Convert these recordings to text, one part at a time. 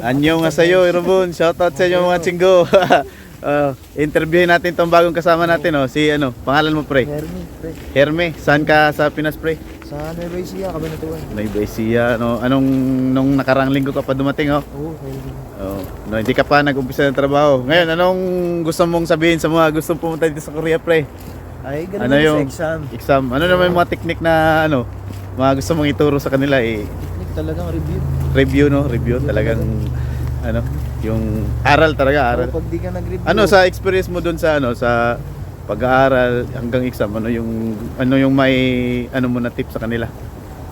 Anyo nga sa'yo, Irobun. Shoutout sa inyo mga chinggo. uh, interviewin natin tong bagong kasama natin, oh. Si ano, pangalan mo, pre? Hermi, pre. Herme, saan ka sa Pinas, pre? Sa Nueva Ecija kami natuwan. May Baisia, no? Anong nung nakarang linggo ka pa dumating, oh? Oo. Oh, no, hindi ka pa nag-umpisa ng trabaho. Ngayon, anong gusto mong sabihin sa mga gustong pumunta dito sa Korea, pre? Ay, ganun Ano yung- sa exam. Exam. Ano naman yung mga technique na ano, mga gusto mong ituro sa kanila eh talagang review. review no, review talagang ano, yung aral talaga, aral. So, pag di ka nag-review, Ano sa experience mo doon sa ano sa pag-aaral hanggang exam ano yung ano yung may ano mo na tip sa kanila?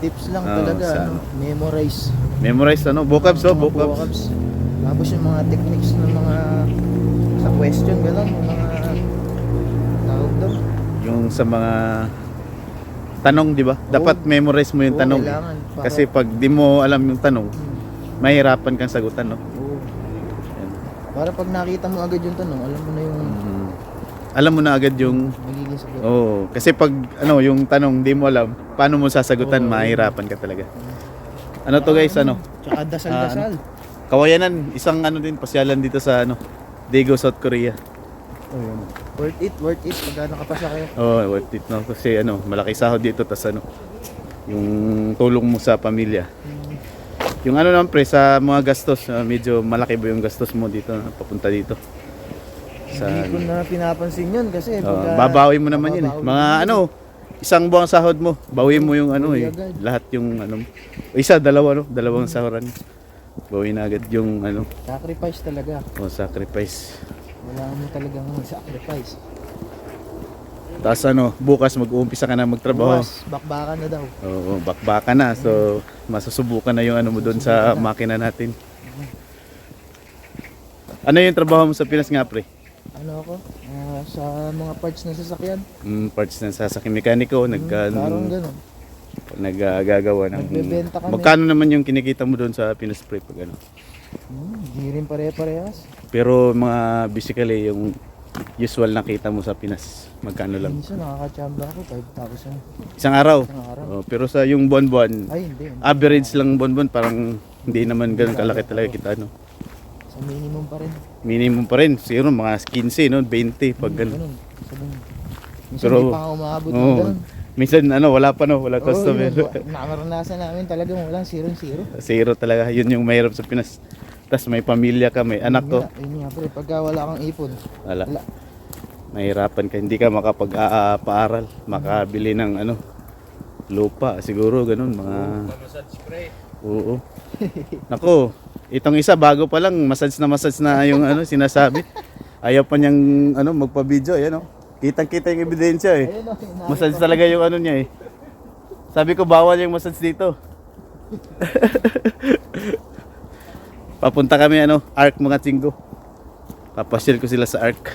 tips lang Ah, talaga, sa ano, memorize. Memorize ano, vocabs oh, vocabs. vocabs. Tapos yung mga techniques ng mga sa question, gano'n, mga tawag doon. Yung sa mga tanong, di ba? Dapat memorize mo yung Oo, tanong. kailangan. Para- Kasi pag di mo alam yung tanong, Hmm, mahirapan kang sagutan, no? oo. Para pag nakita mo agad yung tanong, alam mo na yung Mm. Alam mo na agad yung magiging sagot. Oo, kasi pag ano, yung tanong di mo alam, paano mo sasagutan, Oo. mahirapan ka talaga. Ano to guys, ano? Tsaka dasal-dasal. Kawayanan, isang ano din pasyalan dito sa ano, Daegu, South Korea. Oh, yun. Worth it, worth it. Pagka nakapasa kayo. Oh, worth it no kasi ano, malaki sahod dito tas ano, yung tulong mo sa pamilya. Yung ano naman pre sa mga gastos, ah, medyo malaki ba yung gastos mo dito na papunta dito? Sa Hindi ko na pinapansin yun kasi Oh, pagka- babawi mo naman yun eh. Mga mo ano, isang buwang sahod mo, bawi mo yung ano eh. Lahat yung ano, isa, dalawa no, dalawang sahuran. Bawi na agad yung ano, Sacrifice talaga. oh, sacrifice. Wala mo talagang sacrifice. Tapos ano, bukas mag-uumpisa ka na magtrabaho. Bukas, bakbakan na daw. Oo, bakbaka na. So, masusubukan na yung ano mo doon sa makina natin. Ano yung trabaho mo sa Pinas nga, pre? Ano ako? Ah, sa mga parts ng sasakyan. Mm, parts ng sasakyan mekaniko, nag, Hmm, parang ganun. naggagawa ng... Nagbebenta kami. Magkano naman yung kinikita mo doon sa Pinas, pre? Pag ano? Hmm, Hindi rin pare-parehas. Pero mga basically yung usual na kita mo sa Pinas, magkano lang? Minsan nakakachamba ako 5,000 Isang araw. isang araw. Oh, pero sa yung buwan-buwan, Ay, hindi. hindi. average lang buwan-buwan, parang hindi naman ganun kalaki talaga kita, no? Sa minimum pa rin. Minimum pa rin, siguro mga 15, no? 20, pag ganun. Minsan Pero- hindi pa ako umabot ng Oo. ganun. Minsan, ano, wala pa, no? Wala Oo, customer. yun. Nakaranasan namin talagang walang zero-zero. Zero talaga, yun yung mahirap sa Pinas. Tapos may pamilya ka, may anak ko. Yun nga, pre. Pagka wala kang ipon, Wala. wala. Mahirapan ka, hindi ka makapag-aaral, makabili ng ano, lupa, siguro ganun, mga... Oo. Nako, itong isa bago pa lang, massage na massage na yung ano, sinasabi. Ayaw pa niyang ano, magpa-video, ayan oh. Kitang-kita yung ebidensya eh. Ayun o, inaari Massage talaga yung ano niya eh. Sabi ko bawal yung massage dito. Papunta kami ano, Ark mga tsinggo. Papasyal ko sila sa Ark.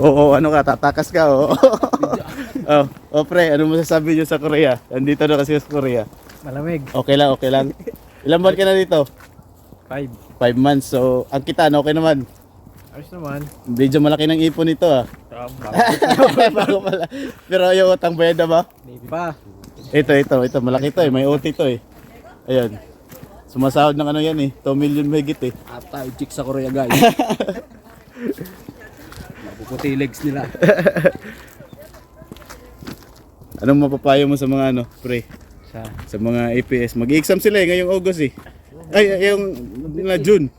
Oo, ano ka, tatakas ka, oo. oh, oh, pre, ano masasabi niyo sa Korea? Andito na kasi sa Korea. Malamig. Okay lang, okay lang. Ilan buwan ka na dito? Five. Five months, so ang kita, ano, okay naman. Ayos naman. Medyo malaki ng ipon ito ah. Bago pala. Pero yung utang bayad na ba? Hindi pa. Ito, ito, ito. Malaki ito eh. May OT ito eh. Ayan. Sumasahod ng ano yan eh. 2 million megit eh. At tayo chick sa Korea guys. Mapuputi legs nila. Anong mapapayo mo sa mga ano, pre? Sa Sa mga APS. Mag-exam sila eh ngayong August eh. Ay, ay, yung na June.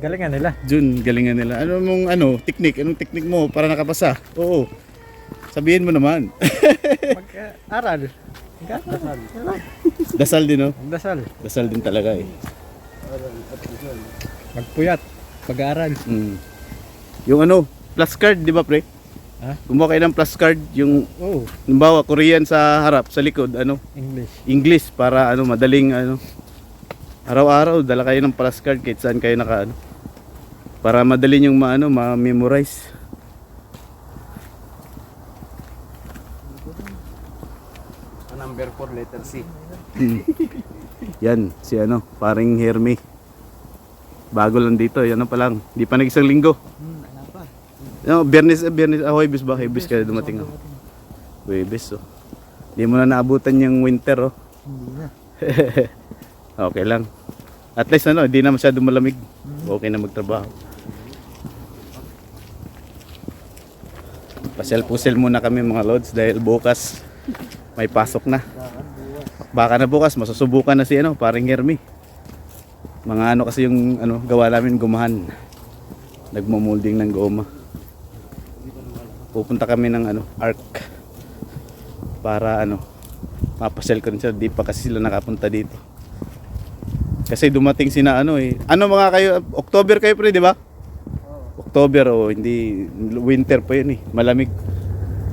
Galingan nila. June, galingan nila. Ano mong ano, technique? Anong technique mo para nakapasa? Oo. Sabihin mo naman. Mag-aral. Dasal. Dasal din, no? Dasal. Dasal din talaga eh. Magpuyat. Pag-aaral. Mm. Yung ano, plus card, di ba pre? Ha? Kumuha kayo ng plus card, yung Oh, halimbawa Korean sa harap, sa likod, ano, English. English para ano, madaling ano. Araw-araw dala kayo ng plus card kahit saan kayo naka ano. Para madali yung maano, ma-memorize. Number 4, letter C. Mm. Yan, si ano, paring Herme. Bago lang dito, yan na pa lang. Di pa nag-isang linggo. Hmm, wala pa. No, Biyernes, eh, Biyernes, ah, Huwebes ba? Huwebes ka dumating ako. Huwebes, oh. Hindi mo na naabutan yung winter oh. Hindi na. Okay lang. At least ano, hindi na masyado malamig. Okay na magtrabaho. Pasel-pusel muna kami mga lods dahil bukas may pasok na. Baka na bukas masusubukan na si ano, paring Hermi. Mga ano kasi yung ano gawa namin gumahan. Nagmo-molding ng goma. Pupunta kami ng ano, arc para ano mapasel ko rin sila. Di pa kasi sila nakapunta dito. Kasi dumating sina ano eh. Ano mga kayo, October kayo pre, di ba? October o hindi winter pa yun eh. Malamig.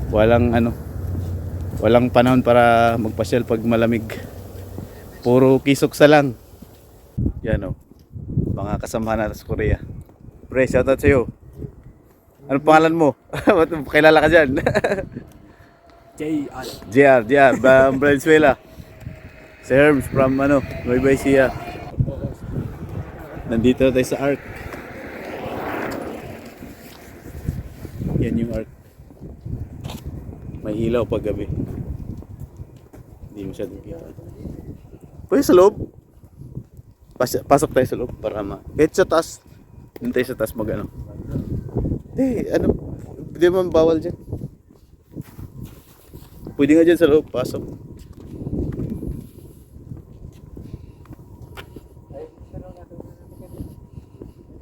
Walang ano. Walang panahon para magpasyal pag malamig. Puro kisok sa lang. Yan o. Mga kasamahan natin sa Korea. Pre, shoutout sa'yo. Ano pangalan mo? Kilala ka dyan. JR, JR, Ba- Valenzuela. Si Herms from ano, Nueva Ecija. Nandito na tayo sa Arc. Yan yung Arc. May ilaw pag gabi. Hindi masyadong kita. Pwede sa loob. Pas pasok tayo sa loob para ma... Kahit sa taas. Doon tayo sa taas mag ano. Eh, ano? Hindi man bawal dyan. Pwede nga dyan sa loob, pasok.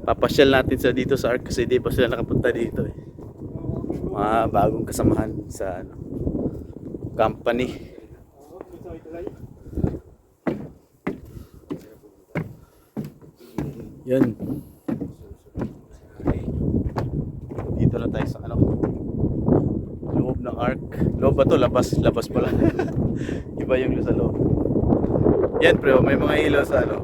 Papasyal natin sa dito sa ARC kasi di pa sila nakapunta dito eh. Mga bagong kasamahan sa ano, company. Yan. Dito na tayo sa ano, loob ng arc. Loob ba to? Labas, labas pala. Iba yung sa loob. Yan pre, oh, may mga ilaw sa ano.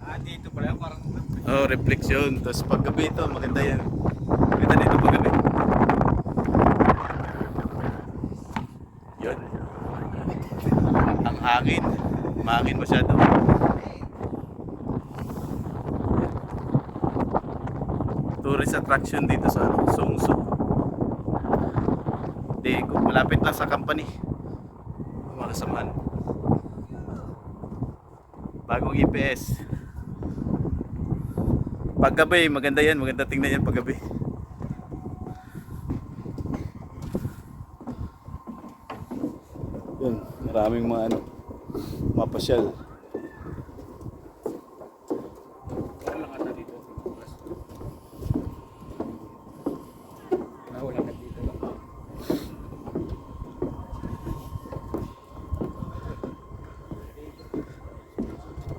Ah, dito pala parang Oh, reflection. Tapos paggabi ito, maganda yan. Maganda dito paggabi. Yun. Ang hangin. Mahangin masyado. Tourist attraction dito sa ano, Songso. Di, malapit lang sa company. Mga kasamahan. Bagong EPS. Paggabi, maganda yan. Maganda tingnan yan paggabi. Yun, maraming mga ano, mapasyal.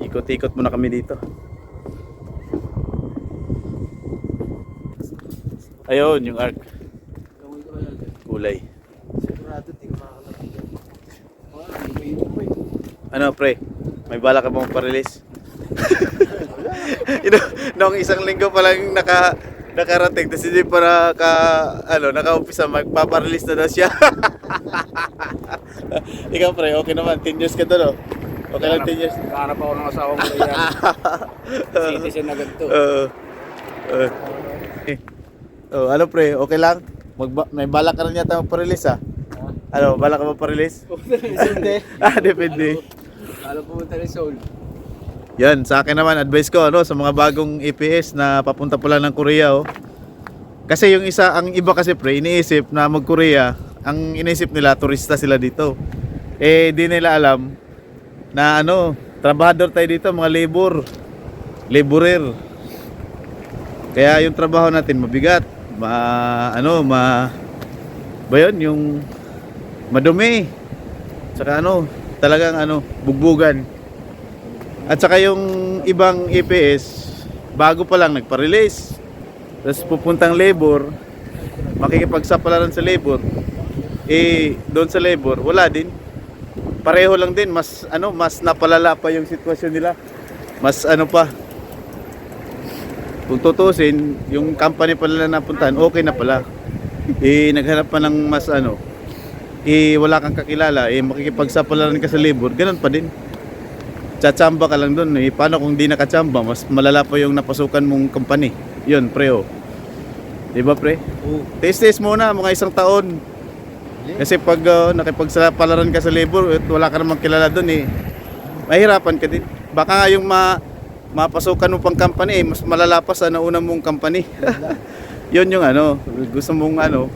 Ikot-ikot muna kami dito. Ayun, yung arc. Kulay. Ano, pre? May bala ka bang pa-release? you know, noong isang linggo pa lang naka nakarating tapos hindi pa naka ano naka-umpisa magpapa-release na daw siya. Ikaw pre, okay naman 10 years ka doon, oh. Okay lang 10 years. Kahanap ako ng asawa ko yan. Citizen agad to. Oo. Oo. Eh. Oh, ano pre, okay lang? Magba- may balak ka rin yata magpa-release ah. Ano, balak ka magpa-release? Hindi. ah, depende. Alam pumunta ni Soul. Yan, sa akin naman, advice ko ano, sa mga bagong EPS na papunta pala ng Korea oh. Kasi yung isa, ang iba kasi pre, iniisip na mag-Korea, ang iniisip nila, turista sila dito. Eh, di nila alam na ano, trabahador tayo dito, mga labor. Laborer. Kaya yung trabaho natin mabigat. Ma, ano, ma, ba yun, yung madumi. Tsaka ano, talagang ano, bugbugan. At saka yung ibang EPS, bago pa lang nagpa-release. Tapos pupuntang labor, makikipagsapalaran sa labor. Eh, doon sa labor, wala din. Pareho lang din, mas ano, mas napalala pa yung sitwasyon nila. Mas ano pa. Kung tutusin, yung company pala na napuntahan, okay na pala. Eh, naghanap pa ng mas ano, eh, wala kang kakilala, eh, makikipagsapalaran ka sa labor, ganun pa din tsatsamba ka lang doon eh. Paano kung di nakatsamba, mas malala pa yung napasukan mong company. Yun, pre, oh. Di ba, pre? Oo. Taste-taste muna, mga isang taon. Kasi pag uh, nakipagsapalaran ka sa labor at wala ka namang kilala doon eh, mahirapan ka din. Baka nga yung ma mapasukan mo pang company eh, mas malala pa sa nauna mong company. Yun yung ano, gusto mong ano,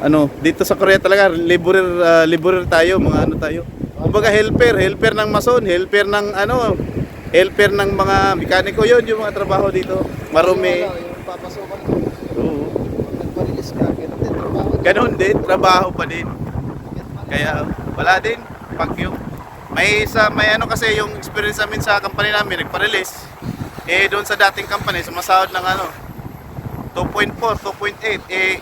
ano, dito sa Korea talaga, laborer, ah, laborer tayo, mga ano tayo. Kumbaga helper, helper ng mason, helper ng ano, helper ng mga mekaniko, yun yung mga trabaho dito. Marumi. Yung papasukan mo. Oo. Nagparilis ka. Ganun din. Trabaho. Ganon din, trabaho pa din. Kaya wala din pag yung may sa may ano kasi yung experience namin sa company namin nagpa-release. Eh doon sa dating company sumasahod ng ano 2.4, 2.8 eh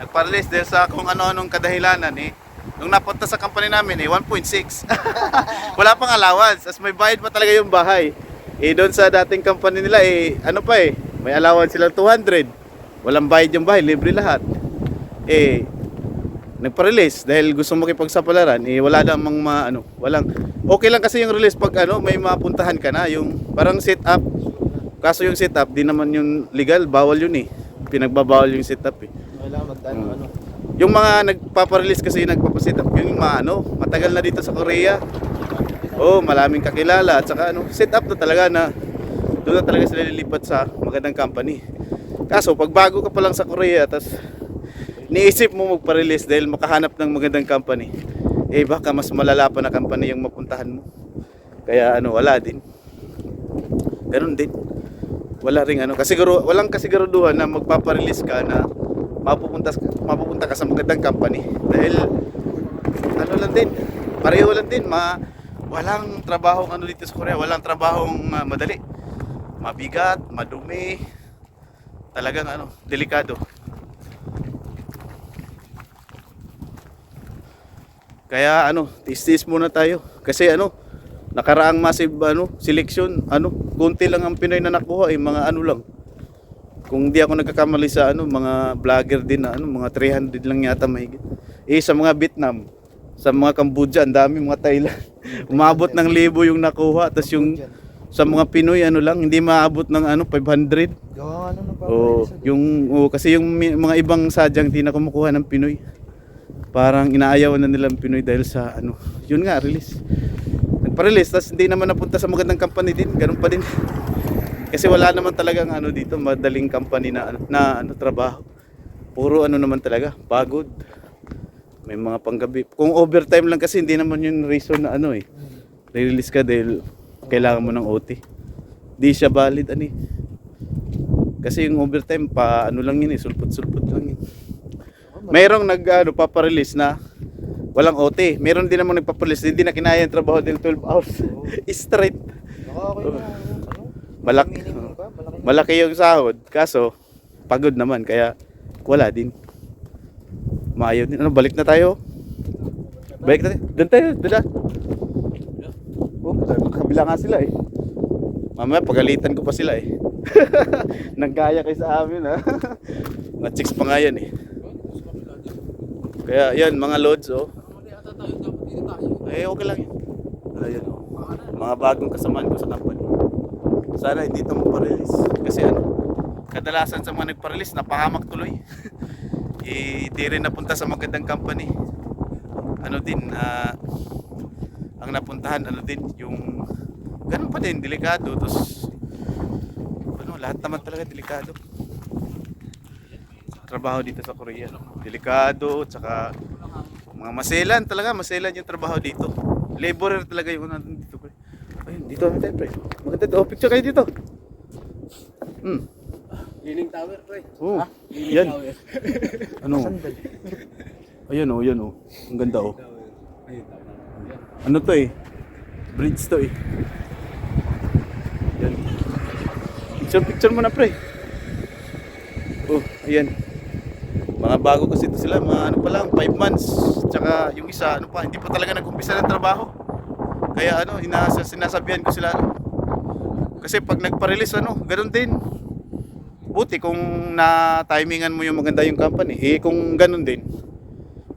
nagpa-release dahil sa kung ano-anong kadahilanan eh. Nung napunta sa company namin eh 1.6 wala pang allowance. As may bayad pa talaga yung bahay. Eh doon sa dating company nila eh ano pa eh may allowance sila 200 walang bayad yung bahay libre lahat. Eh nagpa-release dahil gusto makipagsapalaran eh wala namang ma, ano walang okay lang kasi yung release pag ano may mapuntahan ka na yung parang set up kaso yung set up di naman yung legal bawal yun eh. Pinagbabawal yung set up eh. Wala magdano Mm. ano. yung mga nagpapa-release kasi nagpapaset up yung mga ano matagal na dito sa Korea. Oh maraming kakilala at saka ano set up na talaga na doon na talaga sila lilipat sa magandang company. Kaso pag bago ka pa lang sa Korea tas niisip mo magpa-release dahil makahanap ng magandang company. Eh baka mas malala pa na company yung mapuntahan mo. Kaya ano wala din. Ganun din. Wala ring ano. Kasi siguro walang kasiguraduhan na magpapa-release ka na mapupunta mapupunta ka sa magandang company. Dahil ano lang din pareho lang din ma walang trabaho ano dito sa Korea walang trabahong ah, madali. Mabigat madumi. Talagang ano delikado kaya ano tis-tis muna tayo. Kasi ano nakaraang massive ano selection ano kunti lang ang Pinoy na nakuha eh mga ano lang. Kung di ako nagkakamali sa ano mga vlogger din na ano mga 300 lang yata mahigit. Eh sa mga Vietnam sa mga Cambodia ang dami mga Thailand. Umabot ng libo yung nakuha tapos yung sa mga Pinoy ano lang hindi maabot ng ano 500 Gawa ano ng oh yung oh, kasi yung mga ibang sadyang di na kumukuha ng Pinoy parang inaayaw na nilang Pinoy dahil sa ano. Yun nga release. Nagpa-release tapos hindi naman napunta sa magandang company din. Ganun pa din. Kasi wala naman talagang ano dito madaling company na na ano trabaho. Puro ano naman talaga pagod. May mga panggabi. Kung overtime lang kasi hindi naman yun reason na ano eh. Release ka dahil kailangan mo ng OT di siya valid ani. Kasi yung overtime pa ano lang yun eh sulpot-sulpot lang yun Mayroong nag ano, paparelease na walang OT. Meron din namang nagpaparelease hindi na kinaya yung trabaho del 12 hours. Straight. Baka okay na. Ano? Malak-. Malaki yung sahod. Kaso, pagod naman. Kaya, wala din. Maayaw din. Ano, balik na tayo. Balik na tayo. Doon tayo. Doon na. Oh, kabila nga sila eh. Mamaya, pagalitan ko pa sila eh. Nagkaya kayo sa amin ha. Mga chicks pa nga yan eh. Kaya yan, mga loads oh. Eh, okay lang yun. Ayan oh. Mga bagong kasamaan ko sa company. Sana hindi ito magpa-release. Kasi ano, kadalasan sa mga nagpa-release, napahamak tuloy. eh, di rin napunta sa magandang company. Ano din, ah, ang napuntahan, ano din, yung, ganun pa din, delikado. Tapos, ano, lahat naman talaga delikado. Trabaho dito sa Korea. Delikado, tsaka, mga maselan talaga, maselan yung trabaho dito. Laborer talaga yung nandun dito. pre. Ayun, dito kami tayo, pre. Maganda to. Picture kayo dito. Hmm. Leaning tower, pre. Oh, yan. Ano? Ayan oh, yan oh. Ang ganda oh. Ano to eh? Bridge to eh. Yan. Picture picture mo na pre. Oh, ayan. Mga bago kasi ito sila, mga ano pa lang, 5 months. Tsaka yung isa, ano pa, hindi pa talaga nag-umpisa ng trabaho. Kaya ano, inasa, sinasabihan ko sila. ano. Kasi pag nagpa-release, ano, ganun din. Buti kung na-timingan mo yung maganda yung company. Eh, kung ganun din,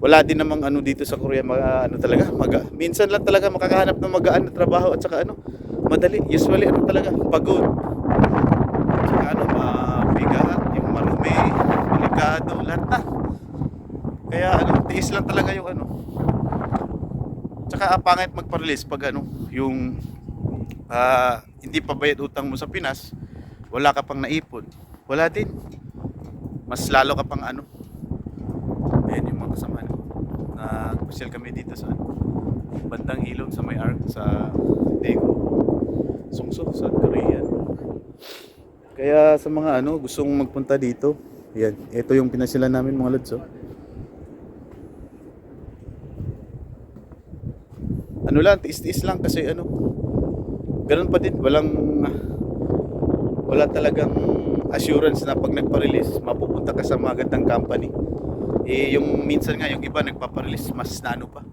wala din namang ano dito sa Korea mga ano talaga maga minsan lang talaga makakahanap ng magaan na trabaho at saka ano madali usually ano talaga pagod tsaka ano marumi delikado lahat na Kaya ano, tiis lang talaga yung ano. Tsaka ah, pangit magpa-release pag ano, yung ah, hindi pa bayad utang mo sa Pinas, wala ka pang naipon. Wala din. Mas lalo ka pang ano. Ayan yung mga kasama ko. Nag-pasyal kami dito sa ano, bandang ilog sa may arc sa Daegu. Sungso, South Korea. Kaya sa mga ano, gustong magpunta dito, yan, ito yung pinasila namin mga lods, oh. Ano lang, tiis-tiis lang kasi ano, ganun pa din, walang, wala talagang assurance na pag nagpa-release, mapupunta ka sa mga gandang company. Eh, yung minsan nga, yung iba nagpapa-release, mas na ano pa,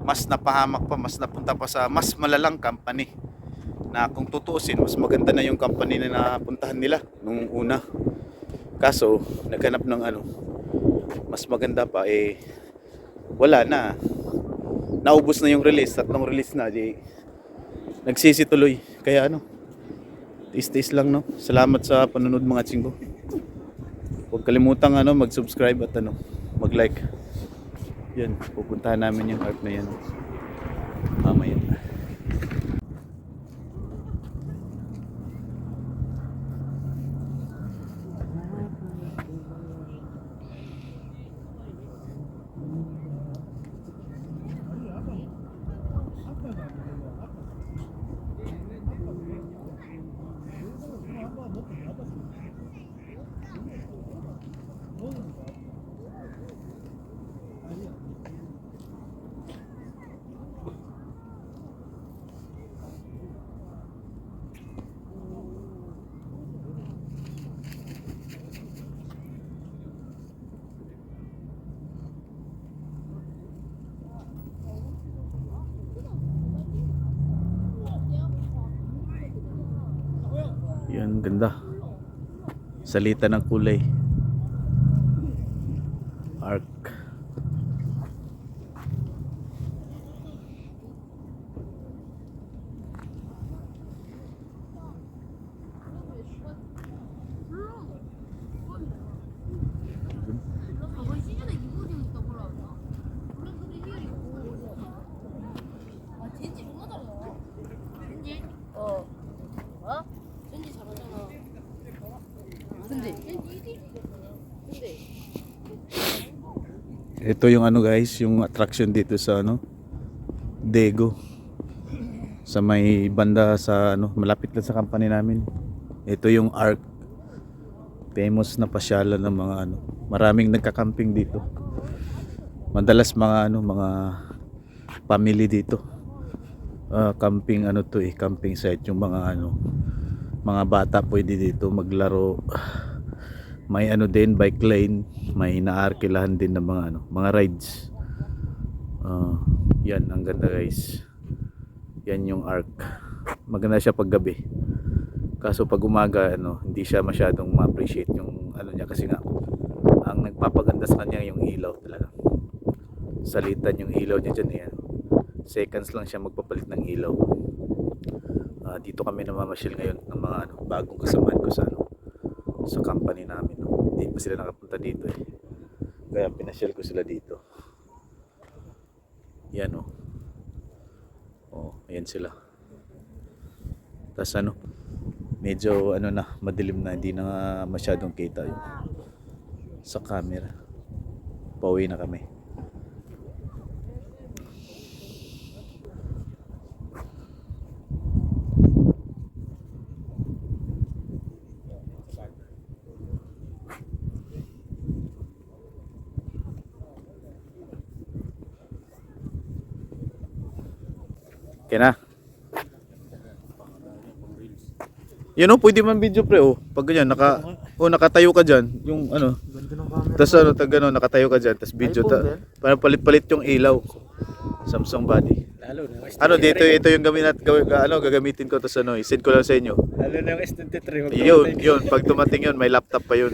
mas napahamak pa, mas napunta pa sa mas malalang company na kung tutuusin, mas maganda na yung company na napuntahan nila nung una. Kaso, naghanap ng ano, mas maganda pa, eh, wala na. Naubos na yung release, tatlong release na, di, nagsisi tuloy. Kaya ano, tiis-tiis lang, no? Salamat sa panunod mga chinggo. Huwag kalimutang ano, mag-subscribe at ano, mag-like. Yan, pupuntahan namin yung art na yan. Mamaya. Yan, ganda. Salita ng kulay. Ito yung ano guys, yung attraction dito sa ano, Dego. Sa may banda sa ano, malapit lang sa company namin. Ito yung Arc. Famous na pasyalan ng mga ano, maraming nagka-camping dito. Madalas mga ano, mga family dito. Ah, camping ano to eh, camping site yung mga ano, mga bata pwede dito maglaro. May ano din, bike lane, may naarkilahan din ng mga ano, mga rides. Ah, yan ang ganda guys. Yan yung arc. Maganda siya pag gabi. Kaso pag umaga ano, hindi siya masyadong ma-appreciate yung ano niya kasi nga ang nagpapaganda sa kanya yung ilaw talaga. Salitan yung ilaw niya dyan eh. ano. Seconds lang siya magpapalit ng ilaw. Ah, dito kami namamasyal ngayon ng mga ano, bagong kasamaan ko sa ano, sa company namin. Hindi pa sila nakapunta dito eh. Kaya pinasyal ko sila dito. Yan oh. Oh, ayan sila. Tapos ano, medyo ano na, madilim na, hindi na masyadong kita yung sa camera. Pauwi na kami. Okay na. Yan oh, pwede man video pre oh. Pag ganyan, naka, oh, nakatayo ka dyan. Yung ano. Tapos ano, tag ano, nakatayo ka dyan, tapos video, ta, din? para palit-palit yung ilaw. Samsung body. Lalo na yung S23. Ano, dito, ito yung gamit at gawin, ano, gagamitin ko, tapos ano, isend ko lang sa inyo. Lalo na yung S23. Huwag Yun, yun, pag dumating yun, may laptop pa yun.